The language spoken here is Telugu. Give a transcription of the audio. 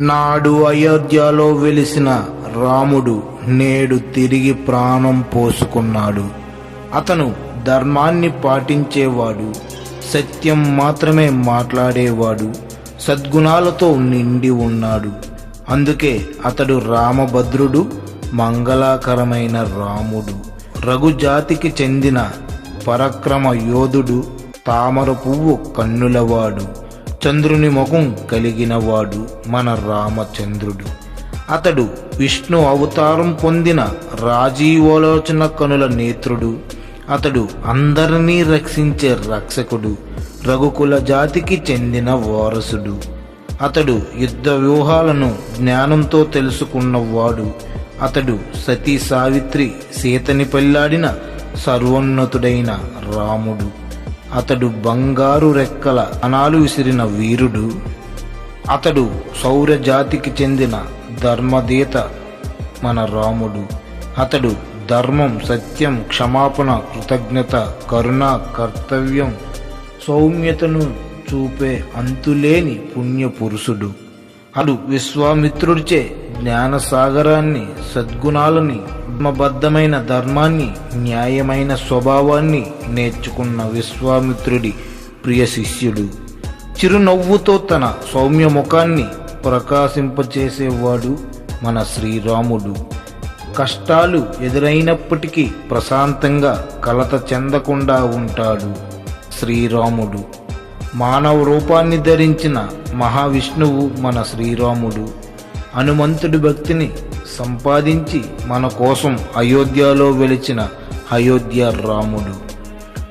నాడు అయోధ్యలో వెలిసిన రాముడు నేడు తిరిగి ప్రాణం పోసుకున్నాడు. అతను ధర్మాన్ని పాటించేవాడు సత్యం మాత్రమే మాట్లాడేవాడు సద్గుణాలతో నిండి ఉన్నాడు. అందుకే అతడు రామభద్రుడు మంగళకరమైన రాముడు. రఘుజాతికి చెందిన పరక్రమ యోధుడు తామర పువ్వు కన్నులవాడు. చంద్రుని ముఖం కలిగినవాడు మన రామచంద్రుడు. అతడు విష్ణు అవతారం పొందిన రాజీవోలోచన కనుల నేత్రుడు. అతడు అందరినీ రక్షించే రక్షకుడు. రఘుకుల జాతికి చెందిన వారసుడు. అతడు యుద్ధ వ్యూహాలను జ్ఞానంతో తెలుసుకున్నవాడు. అతడు సతీ సావిత్రి సీతని పెళ్ళాడిన సర్వోన్నతుడైన రాముడు. అతడు బంగారు రెక్కల అనాలు విసిరిన వీరుడు అతడు సౌరజాతికి చెందిన ధర్మదేత మన రాముడు. అతడు ధర్మం సత్యం క్షమాపణ కృతజ్ఞత కరుణ కర్తవ్యం సౌమ్యతను చూపే అంతులేని పుణ్యపురుషుడు. అడు విశ్వామిత్రుడిచే జ్ఞానసాగరాన్ని సద్గుణాలని ధర్మబద్ధమైన ధర్మాన్ని న్యాయమైన స్వభావాన్ని నేర్చుకున్న విశ్వామిత్రుడి ప్రియ శిష్యుడు. చిరునవ్వుతో తన సౌమ్య ముఖాన్ని ప్రకాశింపచేసేవాడు మన శ్రీరాముడు. కష్టాలు ఎదురైనప్పటికీ ప్రశాంతంగా కలత చెందకుండా ఉంటాడు శ్రీరాముడు. మానవ రూపాన్ని ధరించిన మహావిష్ణువు మన శ్రీరాముడు. హనుమంతుడి భక్తిని సంపాదించి మన కోసం అయోధ్యలో వెలిచిన అయోధ్య రాముడు.